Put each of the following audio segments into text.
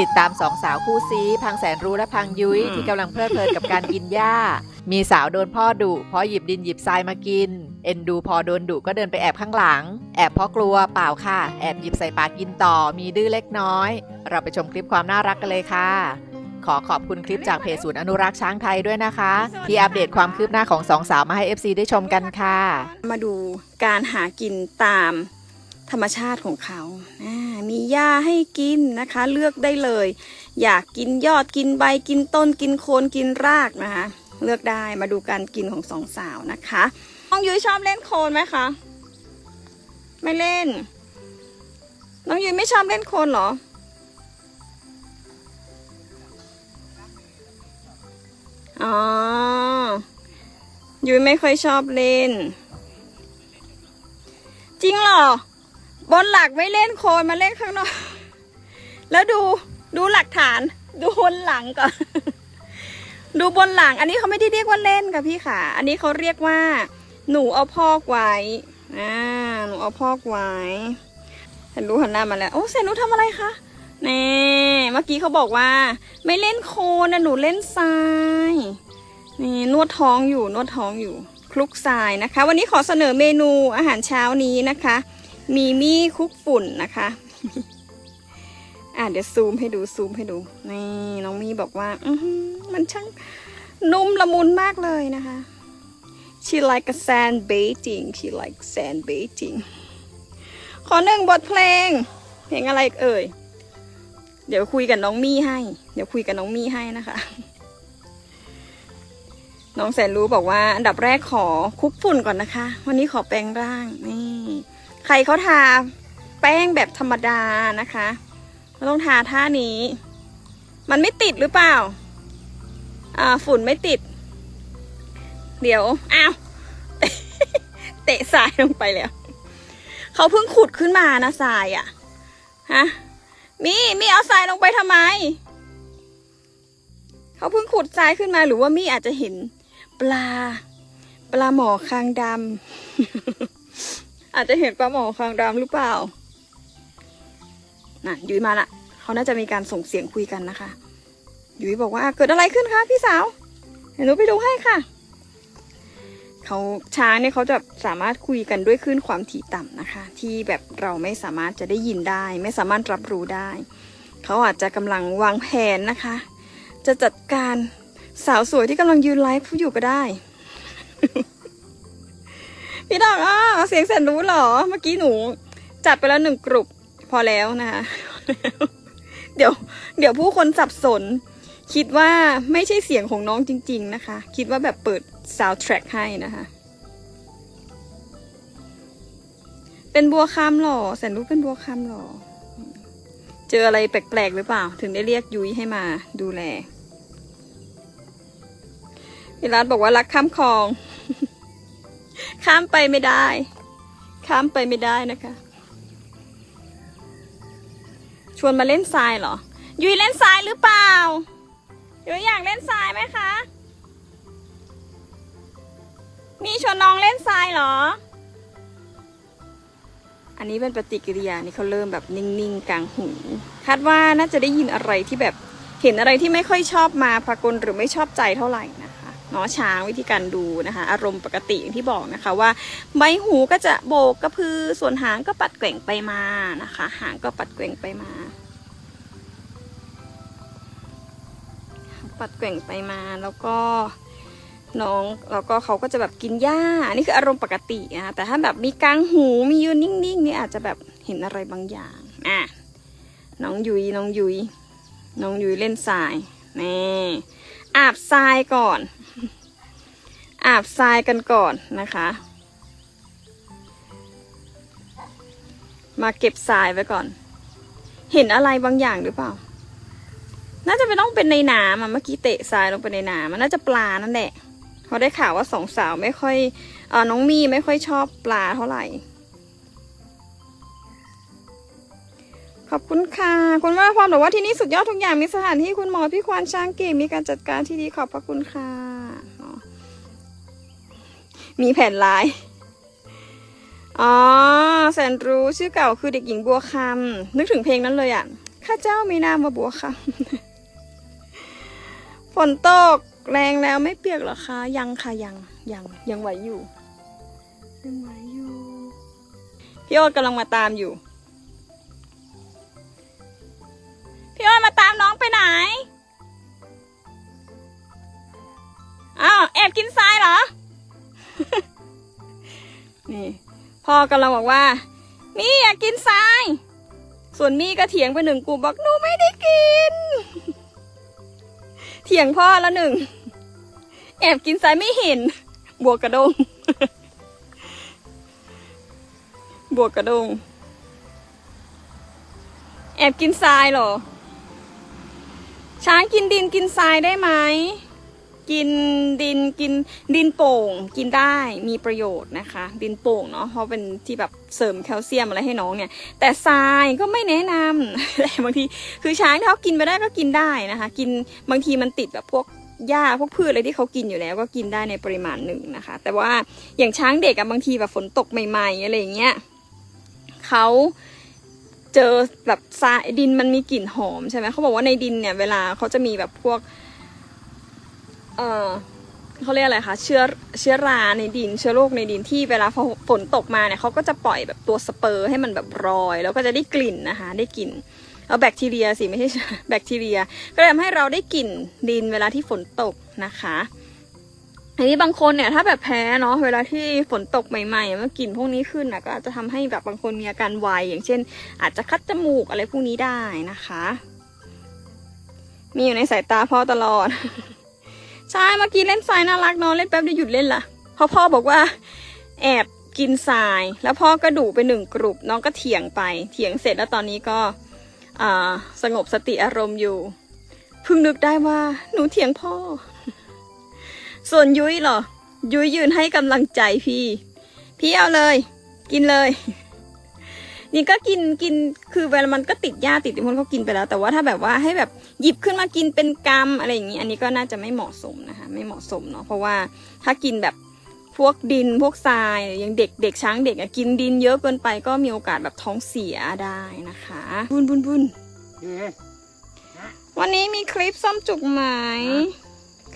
ติดตามสองสาวคู่ซีพังแสนรู้และพังยุ้ยที่กำลังเพลิดเพลินกับการกินหญ้า มีสาวโดนพ่อดุเพราะหยิบดินหยิบทรายมากิน เอ็นดูพอโดนดุก็เดินไปแอบข้างหลัง แอบเพราะกลัวเปล่าค่ะ แอบหยิบใส่ปากกินต่อ มีดื้อเล็กน้อย เราไปชมคลิปความน่ารักกันเลยค่ะ ขอขอบคุณคลิปจากเพจศูนย์อนุรักษ์ช้างไทยด้วยนะคะ ที่อัปเดตความคืบหน้าของสองสาวมาให้ FC ได้ชมกันค่ะ มาดูการหากินตาม ธรรมชาติของเขา มีหญ้าให้กินนะคะ เลือกได้เลย อยากกินยอดกินใบกินต้นกินโคนกินรากนะคะ เลือกได้มาดูการกินของสองสาวนะคะน้องยุ้ยชอบเล่นโคนไหมคะ ไม่เล่น น้องยุ้ยไม่ชอบเล่นโคนเหรอ อ๋อ ยุ้ยไม่ค่อยชอบเล่น จริงเหรอ บนหลักไม่เล่นโคนมาเล่นข้างนอก แล้วดูดูหลักฐาน ดูบนหลังก่อน ดูบนหลัง อันนี้เขาไม่ได้เรียกว่าเล่นค่ะพี่ค่ะ อันนี้เขาเรียกว่า หนูเอาพอกไว้อ่าหนูเอาพอกไว้เซนรู้หันหน้ามาแล้ว โอ้เซนรู้ทำอะไรคะนี่เมื่อกี้เขาบอกว่า ไม่เล่นโคนนะหนูเล่นทรายนี่นวดท้องอยู่นวดท้องอยู่คลุกทรายนะคะ วันนี้ขอเสนอเมนูอาหารเช้านี้นะคะ มีมี่คุกฝุ่นนะคะ อะเดี๋ยวซูมให้ดูซูมให้ดู นี่น้องมี่บอกว่า อืมันช่างนุ่มละมุนมากเลยนะคะ she like a sand baiting she like sand baiting ขอหนึ่งบทเพลง เพลงอะไรเอ่ย เดี๋ยวคุยกับน้องมี่ให้ เดี๋ยวคุยกับน้องมี่ให้นะคะ น้องแสนรู้บอกว่า อันดับแรกขอคุกฝุ่นก่อนนะคะ วันนี้ขอแปรงร่าง นี่ ใครเขาทาแป้งแบบธรรมดานะคะเราต้องทาท่านี้ มันไม่ติดหรือเปล่า อ่าฝุ่นไม่ติด เดี๋ยว อ้าว เตะทรายลงไปแล้ว เขาเพิ่งขุดขึ้นมานะทรายอะ่ะ ฮะ มีมีเอาทรายลงไปทำไม เขาเพิ่งขุดทรายขึ้นมาหรือว่ามี่อาจจะเห็น ปลา ปลาหมอคางดำ อาจจะเห็นปลาหมอคางดำหรือเปล่า น่ะ ยุ้ยมาละ เขาน่าจะมีการส่งเสียงคุยกันนะคะ ยุ้ยบอกว่าเกิดอะไรขึ้นคะพี่สาว เดี๋ยวหนูไปดูให้ค่ะ เขาช้างเนี่ยเขาจะสามารถคุยกันด้วยคลื่นความถี่ต่ำนะคะ ที่แบบเราไม่สามารถจะได้ยินได้ ไม่สามารถรับรู้ได้ เขาอาจจะกำลังวางแผนนะคะ จะจัดการสาวสวยที่กำลังยืนไลฟ์อยู่ก็ได้ พี่ดอกอะเสียงแสนรู้เหรอ เมื่อกี้หนู จัดไปแล้วหนึ่งกลุ่มพอแล้วนะคะ เดี๋ยว เดี๋ยวผู้คนสับสน คิดว่าไม่ใช่เสียงของน้องจริง ๆ นะคะ คิดว่าแบบเปิด sound track ให้นะคะ เป็นบัวคำเหรอแสนรู้เป็นบัวคำเหรอ เจออะไรแปลกๆหรือเปล่า ถึงได้เรียกยุ้ยให้มาดูแลพี่รัฐบอกว่ารักข้ามคลอง ข้ามไปไม่ได้ ข้ามไปไม่ได้นะคะ ชวนมาเล่นทรายเหรอ ยุ้ยเล่นทรายหรือเปล่า ยุ้ยอยากเล่นทรายไหมคะ มีชวนน้องเล่นทรายเหรอ อันนี้เป็นปฏิกิริยานี่เขาเริ่มแบบนิ่งๆ กลางหู คาดว่าน่าจะได้ยินอะไรที่แบบเห็นอะไรที่ไม่ค่อยชอบมาพากลหรือไม่ชอบใจเท่าไหร่นะคะ เนาะช้างวิธีการดูนะคะ อารมณ์ปกติอย่างที่บอกนะคะว่าใบหูก็จะโบกกระพือส่วนหางก็ปัดแกว่งไปมานะคะ หางก็ปัดแกว่งไปมา ปัดแกว่งไปมาแล้วก็น้องแล้วก็เขาก็จะแบบกินหญ้าอันนี้คืออารมณ์ปกตินะแต่ถ้าแบบมีกลางหูมียืนนิ่งๆนี่อาจจะแบบเห็นอะไรบางอย่างอะน้องยุยน้องยุยน้องยุยเล่นทรายนี่อาบทรายก่อน อาบทรายกันก่อนนะคะ มาเก็บทรายไว้ก่อน เห็นอะไรบางอย่างหรือเปล่า น่าจะไม่ต้องเป็นในน้ำอะเมื่อกี้เตะทรายลงไปในน้ำมันน่าจะปลานั่นแหละเพราได้ข่าวว่าสองสาวไม่ค่อยเออน้องมี่ไม่ค่อยชอบปลาเท่าไหร่ ขอบคุณค่ะ คุณว่าพรบอกว่าที่นี่สุดยอดทุกอย่างมีสถานที่คุณหมอพี่ควานช้างเก่งมีการจัดการที่ดีขอบพระคุณค่ะ มีแผ่นลาย อ๋อ แสนรู้ชื่อเก่าคือเด็กหญิงบัวคำนึกถึงเพลงนั้นเลยอะ ข้าเจ้ามีนามว่าบัวคำฝนตกแรงแล้วไม่เปียกหรอคะ ยังค่ะยังยังยังไหวอยู่ ยังไหวอยู่ พี่โอ๊ตกำลังมาตามอยู่ พี่โอ๊ตมาตามน้องไปไหนอ้าวแอบกินทรายเหรอ พ่อกำลังบอกว่า มี่อยากกินทราย ส่วนมี่ก็เถียงไปหนึ่งกูบอกหนูไม่ได้กิน เถียงพ่อและหนึ่ง แอบกินทรายไม่เห็น บวกกระดง บวกกระดง แอบกินทรายเหรอ ช้างกินดินกินทรายได้ไหม กินดินกินดินโป่ง กินได้มีประโยชน์นะคะ ดินโป่งเนาะเพราะเป็นที่แบบเสริมแคลเซียมอะไรให้น้องเนี่ย แต่ทรายก็ไม่แนะนำแต่บางทีคือช้างถ้าเขากินไปได้ก็กินได้นะคะ กินบางทีมันติดแบบพวกหญ้าพวกพืชอะไรที่เขากินอยู่แล้วก็กินได้ในปริมาณหนึ่งนะคะ แต่ว่าอย่างช้างเด็กอะบางทีแบบฝนตกใหม่ๆอะไรอย่างเงี้ยเขาเจอแบบทรายดินมันมีกลิ่นหอมใช่ไหมเขาบอกว่าในดินเนี่ยเวลาเขาจะมีแบบพวก เออเขาเรียกอะไรคะเชื้อเชื้อราในดิน เชื้อโรคในดินที่เวลาฝนฝนตกมาเนี่ยเขาก็จะปล่อยแบบตัวสเปอร์ให้มันแบบรอย แล้วก็จะได้กลิ่นนะคะ ได้กลิ่นเอาแบคทีเรียสิไม่ใช่แบคทีเรีย ก็เลยทำให้เราได้กลิ่นดินเวลาที่ฝนตกนะคะอันนี้บางคนเนี่ยถ้าแบบแพ้เนาะเวลาที่ฝนตกใหม่ๆเมื่อกลิ่นพวกนี้ขึ้นนะก็อาจจะทำให้แบบบางคนมีอาการไวอย่างเช่น อาจจะคัดจมูกอะไรพวกนี้ได้นะคะ มีอยู่ในสายตาพ่อตลอด ใช่เมื่อกี้เล่นทรายน่ารักเนอะเล่นแป๊บเดียวหยุดเล่นละเพราะพ่อบอกว่า แอบกินทราย แล้วพ่อก็ดุไปหนึ่งกลุ่มน้องก็เถียงไป เถียงเสร็จแล้วตอนนี้ก็สงบสติอารมณ์อยู่เพิ่งนึกได้ว่า หนูเถียงพ่อ ส่วนยุ้ยเหรอ ยุ้ยยืนให้กำลังใจพี่ พี่เอาเลย กินเลย นี่ก็กินกินคือเวลามันก็ติดหญ้าติดที่มันเขากินไปแล้ว แต่ว่าถ้าแบบว่าให้แบบหยิบขึ้นมากินเป็นกรรมอะไรอย่างนี้ อันนี้ก็น่าจะไม่เหมาะสมนะคะ ไม่เหมาะสมเนาะเพราะว่าถ้ากินแบบพวกดินพวกทรายอย่างเด็กเด็กช้างเด็กอะกินดินเยอะเกินไปก็มีโอกาสแบบท้องเสียได้นะคะบุญบุญบุญเอ๊ะวันนี้มีคลิปส้มจุกไหม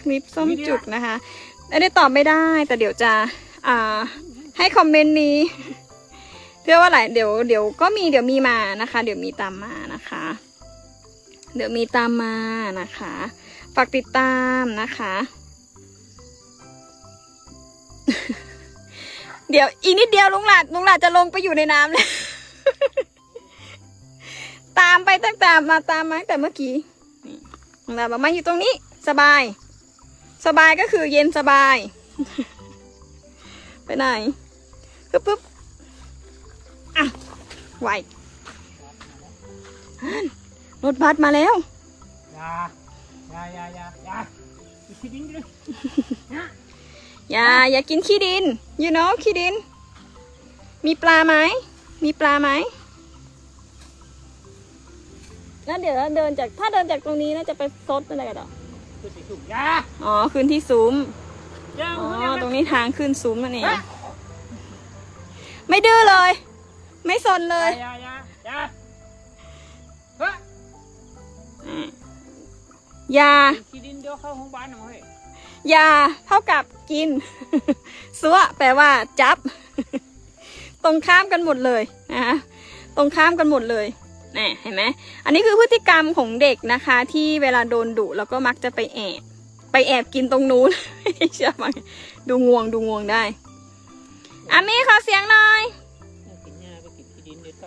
คลิปส้มจุกนะคะไม่ได้ตอบไม่ได้ แต่เดี๋ยวจะอ่าให้คอมเมนต์นี้ เพื่อว่าอะไรเดี๋ยวเดี๋ยวก็มีเดี๋ยวมีมานะคะ เดี๋ยวมีตามมานะคะ เดี๋ยวมีตามมานะคะฝากติดตามนะคะ เดี๋ยวอีกนิดเดียวลุงหลาดลุงหลาดจะลงไปอยู่ในน้ำเลยตามไปตั้งแต่มาตามมาตั้งแต่เมื่อกี้ลุงหลาดบอกมาอยู่ตรงนี้ สบาย สบายก็คือเย็นสบาย ไปไหนปึ๊บปึ๊บ ไหวฮั่นรถบัสมาแล้วอยาอยาอยาอยาอยาอีกทีดิ้งเลยอย่าอย่ากินขี้ดิน you know ขี้ดิน มีปลาไหม มีปลาไหมแล้วเดี๋ยวเดินจากถ้าเดินจากตรงนี้น่าจะไปซดอะไรกันต่อคือสิสุกอยาอ๋อขึ้นที่ซุ้มอยาอ๋ออยาตรงนี้ทางขึ้นซุ้มนั่นเองไม่ดื้อเลย ไม่สนเลย อยาอยาอยาเฮ้ยอย่าขี้ดินเดี๋ยวเข้าห้องบ้านหน่อยอย่าเท่ากับกิน ซัวแปลว่า จับ ตรงข้ามกันหมดเลยนะคะตรงข้ามกันหมดเลยนี่เห็นไหมอันนี้คือพฤติกรรมของเด็กนะคะ ที่เวลาโดนดุแล้วก็มักจะไปแอบไปแอบกินตรงนู้นเชื่อไหมดูงวงดูงวงได้อามี่ขอเสียงหน่อย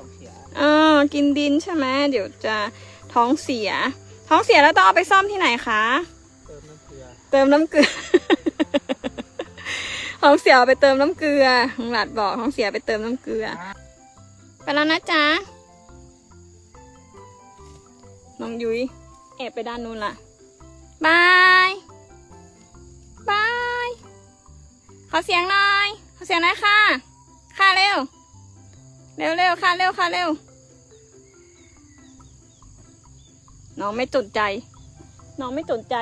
องเสียเออ กินดินใช่ไหมเดี๋ยวจะท้องเสีย ท้องเสียแล้วต้องเอาไปซ่อมที่ไหนคะ เติมน้ำเกลือ เติมน้ำเกลือ ท้องเสียเอาไปเติมน้ำเกลือลุงหลัดบอกท้องเสียไปเติมน้ำเกลือ ไปแล้วนะจ๊ะ น้องยุ้ยแอบไปด้านนู้นล่ะบายบายขอเสียงหน่อยขอเสียงหน่อยค่ะ ค่ะเร็ว เร็วเร็วค่ะเร็วค่ะเร็วน้องไม่สนใจ น้องไม่สนใจ